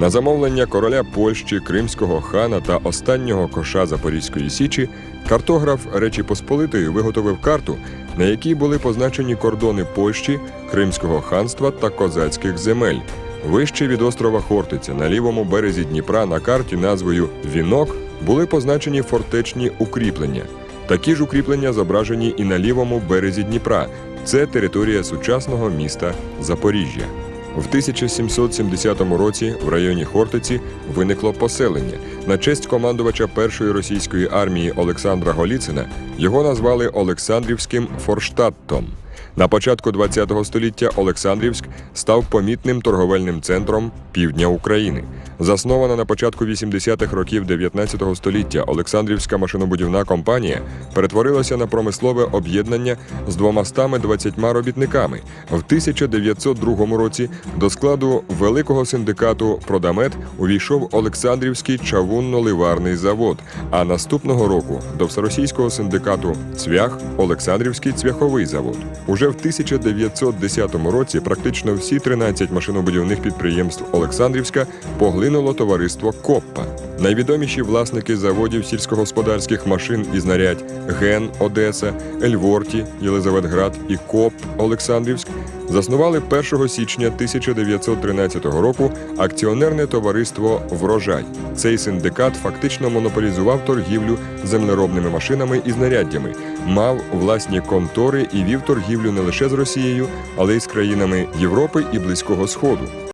На замовлення короля Польщі, Кримського хана та останнього коша Запорізької січі картограф Речі Посполитої виготовив карту, на якій були позначені кордони Польщі, Кримського ханства та козацьких земель. Вище від острова Хортиця на лівому березі Дніпра на карті назвою Вінок були позначені фортечні укріплення. Такі ж укріплення зображені і на лівому березі Дніпра. Це територія сучасного міста Запоріжжя. В 1770 році в районі Хортиці виникло поселення. На честь командувача першої російської армії Олександра Голіцина його назвали Олександрівським Форштадтом. На початку ХХ століття Олександрівськ став помітним торговельним центром півдня України. Заснована на початку 80-х років 19 століття Олександрівська машинобудівна компанія перетворилася на промислове об'єднання з 220 робітниками. В 1902 році до складу великого синдикату Продамет увійшов Олександрівський чавунно-ливарний завод. А наступного року до всеросійського синдикату Цвях Олександрівський цвяховий завод. Уже в 1910 році практично всі 13 машинобудівних підприємств Олександрівська поглинуло товариство Коппа. Найвідоміші власники заводів сільськогосподарських машин і знарядь Ген Одеса, Ельворті, Єлизаветград і Коп Олександрівськ заснували 1 січня 1913 року акціонерне товариство Врожай. Цей синдикат фактично монополізував торгівлю землеробними машинами і знаряддями, мав власні контори і вів торгівлю не лише з Росією, але й з країнами Європи і Близького Сходу.